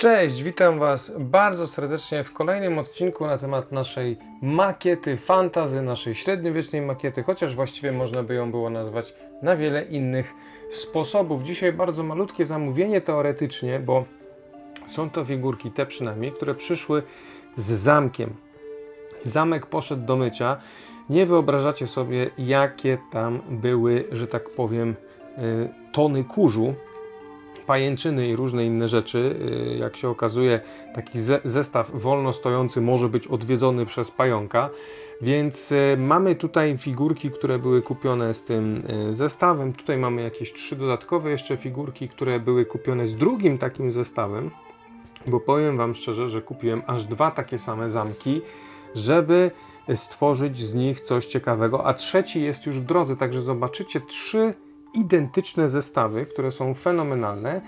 Cześć, witam Was bardzo serdecznie w kolejnym odcinku na temat naszej makiety fantazy, naszej średniowiecznej makiety, chociaż właściwie można by ją było nazwać na wiele innych sposobów. Dzisiaj bardzo malutkie zamówienie teoretycznie, bo są to figurki, te przynajmniej, które przyszły z zamkiem. Zamek poszedł do mycia. Nie wyobrażacie sobie, jakie tam były, że tak powiem, y, tony kurzu, pajęczyny i różne inne rzeczy. Y, Jak się okazuje, taki ze zestaw wolno stojący może być odwiedzony przez pająka. Więc y, mamy tutaj figurki, które były kupione z tym y, zestawem. Tutaj mamy jakieś trzy dodatkowe jeszcze figurki, które były kupione z drugim takim zestawem. Bo powiem Wam szczerze, że kupiłem aż dwa takie same zamki, żeby stworzyć z nich coś ciekawego, a trzeci jest już w drodze, także zobaczycie trzy identyczne zestawy, które są fenomenalne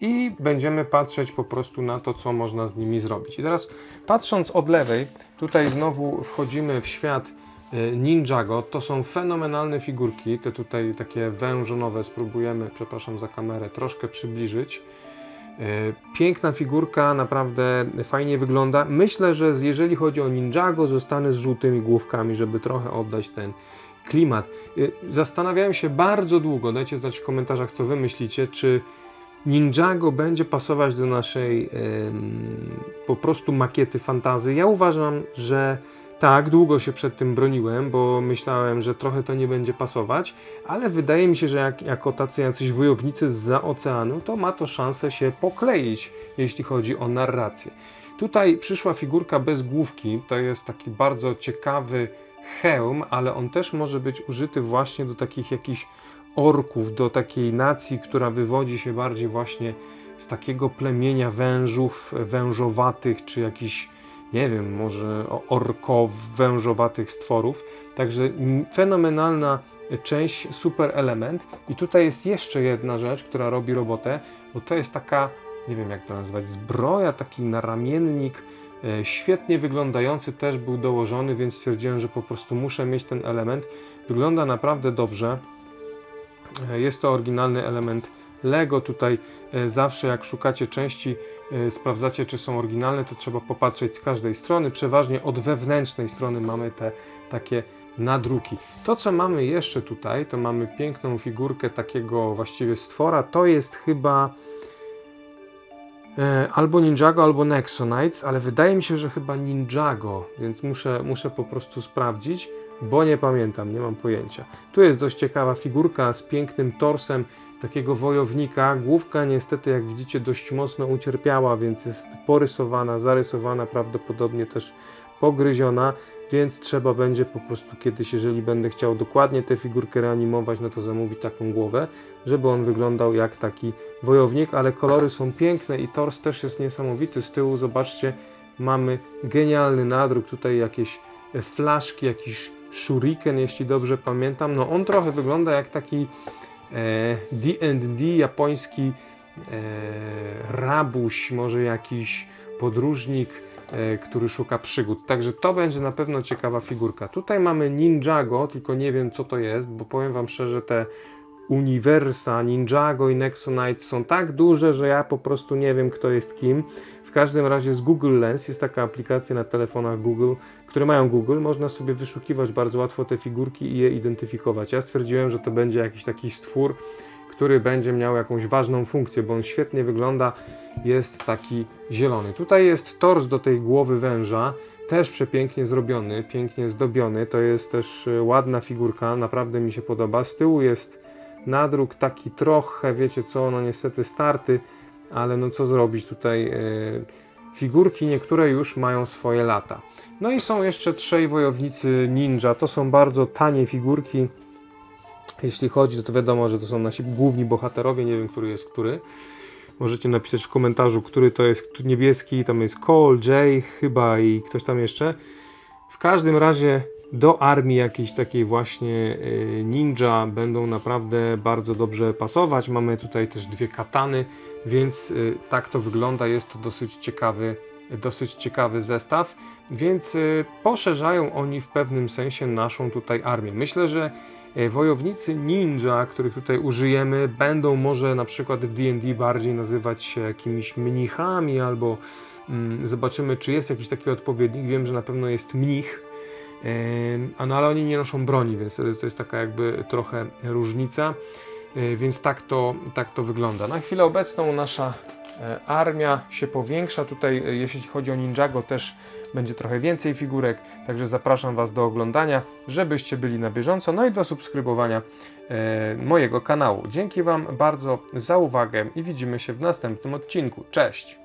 i będziemy patrzeć po prostu na to, co można z nimi zrobić. I teraz patrząc od lewej, tutaj znowu wchodzimy w świat e, Ninjago. To są fenomenalne figurki, te tutaj takie wężonowe spróbujemy, przepraszam za kamerę, troszkę przybliżyć. E, Piękna figurka, naprawdę fajnie wygląda. Myślę, że jeżeli chodzi o Ninjago, zostanę z żółtymi główkami, żeby trochę oddać ten klimat. Y, Zastanawiałem się bardzo długo, dajcie znać w komentarzach, co wy myślicie, czy Ninjago będzie pasować do naszej po prostu makiety fantazy. Ja uważam, że tak, długo się przed tym broniłem, bo myślałem, że trochę to nie będzie pasować, ale wydaje mi się, że jak, jako tacy jacyś wojownicy z oceanu, to ma to szansę się pokleić, jeśli chodzi o narrację. Tutaj przyszła figurka bez główki, to jest taki bardzo ciekawy hełm, ale on też może być użyty właśnie do takich jakichś orków, do takiej nacji, która wywodzi się bardziej właśnie z takiego plemienia wężów, wężowatych, czy jakichś, nie wiem, może orkow, wężowatych stworów. Także fenomenalna część, super element. I tutaj jest jeszcze jedna rzecz, która robi robotę, bo to jest taka, nie wiem jak to nazwać, zbroja, taki naramiennik, świetnie wyglądający też był dołożony, więc stwierdziłem, że po prostu muszę mieć ten element. Wygląda naprawdę dobrze. E, Jest to oryginalny element Lego. Tutaj e, zawsze jak szukacie części, e, sprawdzacie czy są oryginalne, to trzeba popatrzeć z każdej strony. Przeważnie od wewnętrznej strony mamy te takie nadruki. To co mamy jeszcze tutaj, to mamy piękną figurkę takiego właściwie stwora. To jest chyba e, albo Ninjago, albo Nexonites, ale wydaje mi się, że chyba Ninjago, więc muszę, muszę po prostu sprawdzić, bo nie pamiętam, nie mam pojęcia. Tu jest dość ciekawa figurka z pięknym torsem takiego wojownika. Główka niestety, jak widzicie, dość mocno ucierpiała, więc jest porysowana, zarysowana, prawdopodobnie też pogryziona, więc trzeba będzie po prostu kiedyś, jeżeli będę chciał dokładnie tę figurkę reanimować, no to zamówić taką głowę, żeby on wyglądał jak taki wojownik, ale kolory są piękne i tors też jest niesamowity. Z tyłu zobaczcie, mamy genialny nadruk, tutaj jakieś e, flaszki, jakiś shuriken, jeśli dobrze pamiętam. No on trochę wygląda jak taki e, D&D japoński e, rabuś, może jakiś podróżnik, e, który szuka przygód. Także to będzie na pewno ciekawa figurka. Tutaj mamy Ninjago, tylko nie wiem co to jest, bo powiem wam szczerze, te uniwersa Ninjago i Nexonite są tak duże, że ja po prostu nie wiem kto jest kim. W każdym razie z Google Lens jest taka aplikacja na telefonach Google, które mają Google, można sobie wyszukiwać bardzo łatwo te figurki i je identyfikować. Ja stwierdziłem, że to będzie jakiś taki stwór, który będzie miał jakąś ważną funkcję, bo on świetnie wygląda, jest taki zielony. Tutaj jest tors do tej głowy węża, też przepięknie zrobiony, pięknie zdobiony. To jest też e, ładna figurka, naprawdę mi się podoba. Z tyłu jest nadruk taki trochę, wiecie co, no niestety starty, ale no co zrobić tutaj. e, figurki niektóre już mają swoje lata. No i są jeszcze trzej wojownicy ninja. To są bardzo tanie figurki. Jeśli chodzi, to, to wiadomo, że to są nasi główni bohaterowie. Nie wiem, który jest który. Możecie napisać w komentarzu, który to jest który niebieski. Tam jest Cole, Jay chyba i ktoś tam jeszcze. W każdym razie do armii jakiejś takiej właśnie y, ninja będą naprawdę bardzo dobrze pasować. Mamy tutaj też dwie katany, więc y, tak to wygląda. Jest to dosyć ciekawy, dosyć ciekawy zestaw, więc y, poszerzają oni w pewnym sensie naszą tutaj armię. Myślę, że Wojownicy ninja, których tutaj użyjemy, będą może na przykład w D&D bardziej nazywać się jakimiś mnichami albo mm, zobaczymy, czy jest jakiś taki odpowiednik. Wiem, że na pewno jest mnich, a no ale oni nie noszą broni, więc to, to jest taka jakby trochę różnica. Yy, Więc tak to, tak to wygląda. Na chwilę obecną nasza e, armia się powiększa. Tutaj, e, jeśli chodzi o Ninjago, też będzie trochę więcej figurek. Także zapraszam Was do oglądania, żebyście byli na bieżąco. No i do subskrybowania e, mojego kanału. Dzięki Wam bardzo za uwagę i widzimy się w następnym odcinku. Cześć!